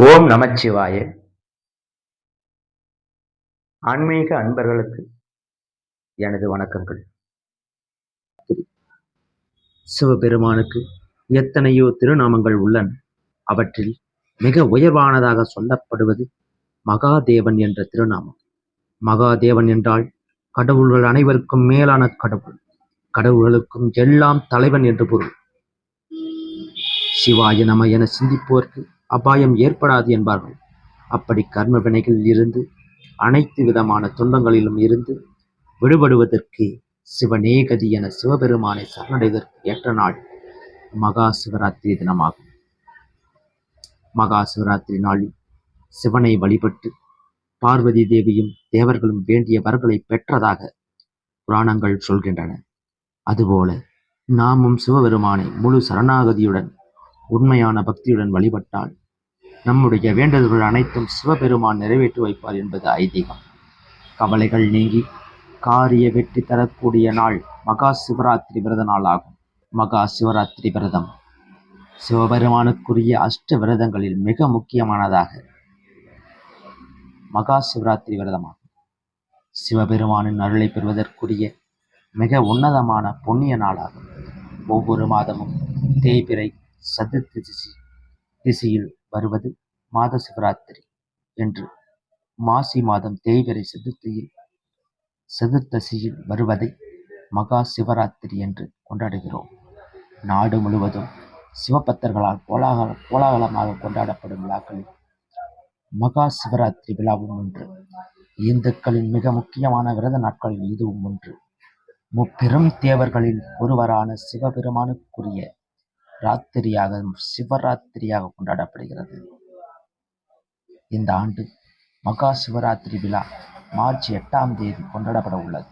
ஓம் நமச்சிவாய. ஆன்மீக அன்பர்களுக்கு எனது வணக்கங்கள். சிவபெருமானுக்கு எத்தனையோ திருநாமங்கள் உள்ளன. அவற்றில் மிக உயர்வானதாக சொல்லப்படுவது மகாதேவன் என்ற திருநாமம். மகாதேவன் என்றால் கடவுள்கள் அனைவருக்கும் மேலான கடவுள். கடவுள்களுக்கும் எல்லாம் தலைவன் என்று பொருள். சிவாய நம என சிந்திப்போர்க்கு அபாயம் ஏற்படாது என்பார்கள். அப்படி கர்ம வினைகளில் இருந்து அனைத்து விதமான துன்பங்களிலும் இருந்து விடுபடுவதற்கு சிவநேகதி என சிவபெருமானை சரணடைவதற்கு ஏற்ற நாள் மகா சிவராத்திரி தினமாகும். மகா சிவராத்திரி நாளில் சிவனை வழிபட்டு பார்வதி தேவியும் தேவர்களும் வேண்டிய வரங்களை பெற்றதாக புராணங்கள் சொல்கின்றன. அதுபோல நாமும் சிவபெருமானை முழு சரணாகதியுடன் உண்மையான பக்தியுடன் வழிபட்டால் நம்முடைய வேண்டுதல்கள் அனைத்தும் சிவபெருமான் நிறைவேற்றி வைப்பார் என்பது ஐதீகம். கவலைகள் நீங்கி காரிய வெற்றி தரக்கூடிய நாள் மகா சிவராத்திரி விரத நாள் ஆகும். மகா சிவராத்திரி விரதம். சிவபெருமானுக்குரிய அஷ்ட விரதங்களில் மிக முக்கியமானதாக மகா சிவராத்திரி விரதமாகும் சிவபெருமானின் அருளை பெறுவதற்குரிய மிக உன்னதமான புண்ணிய நாளாகும். ஒவ்வொரு மாதமும் தேய்பிறை சதுர்த்தி திசையில் வருவது மாத சிவராத்திரி என்று மாசி மாதம் தேய்பிறை சதுர்த்தியில் சதுர்த்தசியில் வருவதை மகா சிவராத்திரி என்று கொண்டாடுகிறோம். நாடு முழுவதும் சிவபக்தர்களால் கோலாகல கோலாகலமாக கொண்டாடப்படும் விழாக்களில் மகா சிவராத்திரி விழாவும் ஒன்று இந்துக்களின் மிக முக்கியமான விரத நாட்களில் இதுவும் ஒன்று. முப்பெரும் தேவர்களில் ஒருவரான சிவபெருமானுக்குரிய ராத்திரியாக சிவராத்திரியாக கொண்டாடப்படுகிறது. இந்த ஆண்டு மகா சிவராத்திரி விழா மார்ச் எட்டாம் தேதி கொண்டாடப்பட உள்ளது.